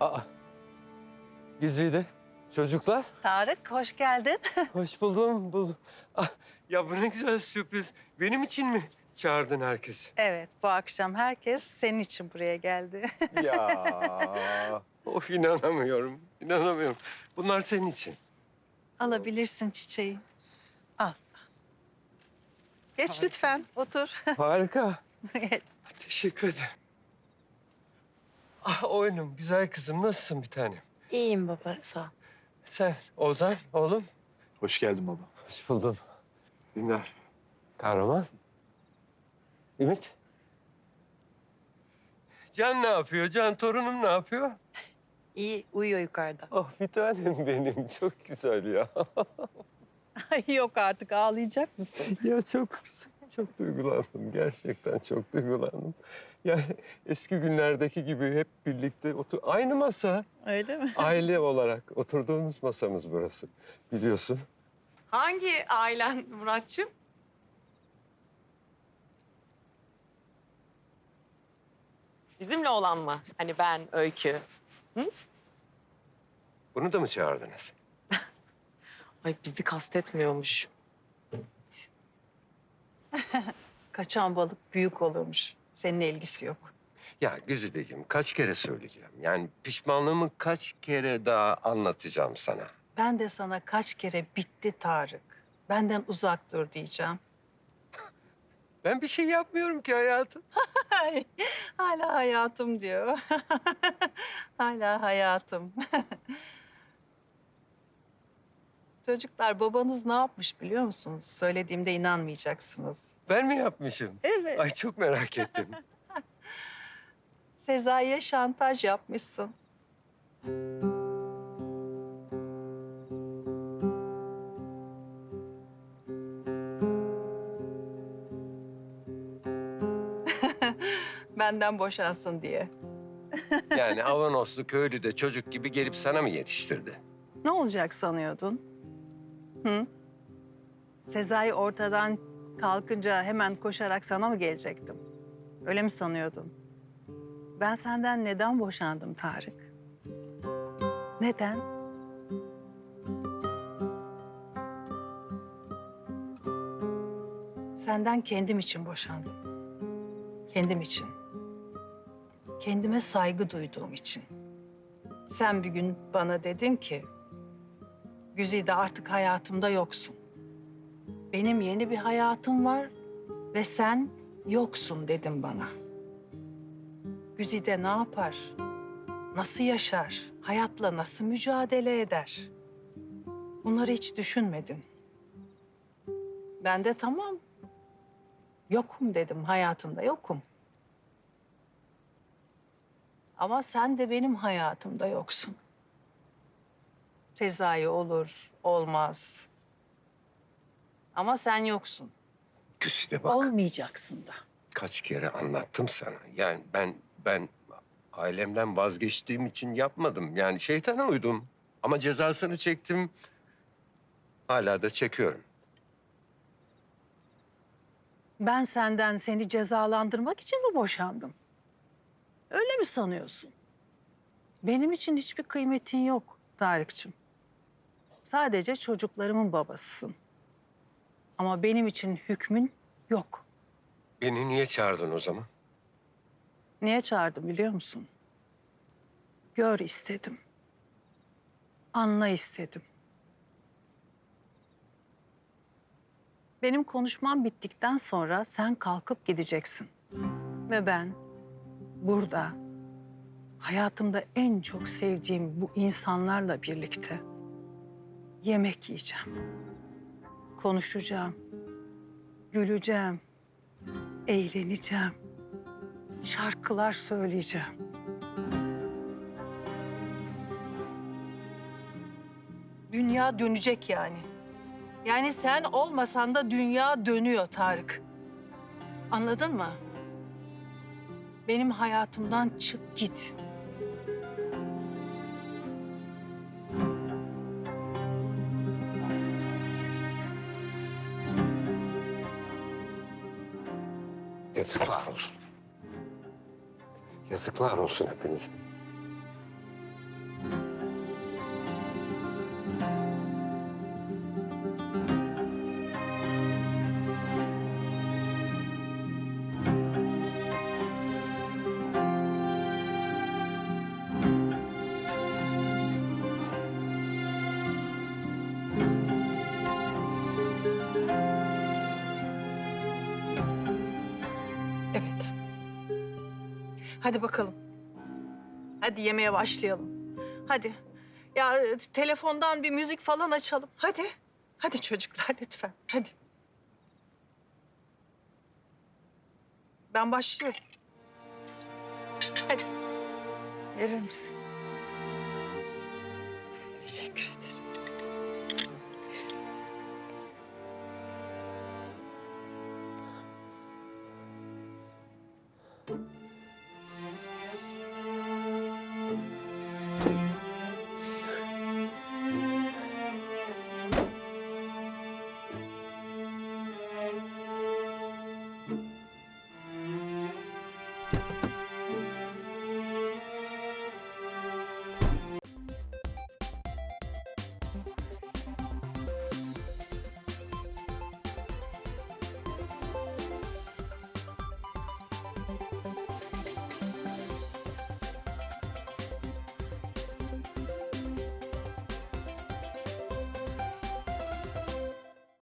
Aa. Güzide. Çocuklar. Tarık hoş geldin. Hoş buldum. buldum. Ah, ya bu ne güzel sürpriz. Benim için mi çağırdın herkesi? evet bu akşam herkes senin için buraya geldi. Ya. of inanamıyorum. İnanamıyorum. Bunlar senin için. Alabilirsin çiçeği. Al. Geç lütfen otur. Harika. Geç. Teşekkür ederim. Ah oyunum, güzel kızım. Nasılsın bir tanem? İyiyim baba sağ ol. Sen, Ozan, oğlum. Hoş geldin baba. Hoş buldum. Dinler. Kahraman. Ümit. Can ne yapıyor? Can torunum ne yapıyor? İyi uyuyor yukarıda. Oh bir tanem benim. Çok güzel ya. Ay yok artık ağlayacak mısın? ya çok çok duygulandım. Gerçekten çok duygulandım. Yani eski günlerdeki gibi hep birlikte otur aynı masa. Öyle mi? Aile olarak oturduğumuz masamız burası. Biliyorsun. Hangi ailen Muratçım? Bizimle olan mı? Hani ben, Öykü. Bunu da mı çağırdınız? Ay bizi kastetmiyormuş. Kaçan balık büyük olurmuş. Seninle ilgisi yok. Ya Güzideciğim kaç kere söyleyeceğim. Yani pişmanlığımı kaç kere daha anlatacağım sana. Ben de sana kaç kere bitti Tarık. Benden uzak dur diyeceğim. Ben bir şey yapmıyorum ki hayatım. Ay, hala hayatım diyor. hala hayatım. Çocuklar babanız ne yapmış biliyor musunuz? Söylediğimde inanmayacaksınız. Ben mi yapmışım? Evet. Ay çok merak ettim. Sezai'ye şantaj yapmışsın. Benden boşansın diye. Yani Avanoslu köylü de çocuk gibi gelip sana mı yetiştirdi? Ne olacak sanıyordun? Hı? Sezai ortadan kalkınca hemen koşarak sana mı gelecektim? Öyle mi sanıyordun? Ben senden neden boşandım Tarık? Neden? Senden kendim için boşandım. Kendim için. Kendime saygı duyduğum için. Sen bir gün bana dedin ki... Güzide artık hayatımda yoksun. Benim yeni bir hayatım var ve sen yoksun dedim bana. Güzide ne yapar? Nasıl yaşar? Hayatla nasıl mücadele eder? Bunları hiç düşünmedin. Ben de tamam. Yokum dedim hayatında yokum. Ama sen de benim hayatımda yoksun. Sezai olur, olmaz. Ama sen yoksun. Güzide bak Olmayacaksın da. kaç kere anlattım sana. Yani ben ben ailemden vazgeçtiğim için yapmadım. Yani şeytana uydum. Ama cezasını çektim. Hala da çekiyorum. Ben senden seni cezalandırmak için mi boşandım? Öyle mi sanıyorsun? Benim için hiçbir kıymetin yok Tarık'cığım. Sadece çocuklarımın babasısın. Ama benim için hükmün yok. Beni niye çağırdın o zaman? Niye çağırdım biliyor musun? Gör istedim. Anla istedim. Benim konuşmam bittikten sonra sen kalkıp gideceksin. Ve ben burada hayatımda en çok sevdiğim bu insanlarla birlikte yemek yiyeceğim. Konuşacağım. Güleceğim. Eğleneceğim şarkılar söyleyeceğim. Dünya dönecek yani. Yani sen olmasan da dünya dönüyor Tarık. Anladın mı? Benim hayatımdan çık git. Yazıklar olsun. Yazıklar olsun hepinize. Hadi bakalım. Hadi yemeğe başlayalım. Hadi. Ya e, telefondan bir müzik falan açalım. Hadi. Hadi çocuklar lütfen. Hadi. Ben başlıyorum. Hadi. Verir misin? Teşekkür ederim.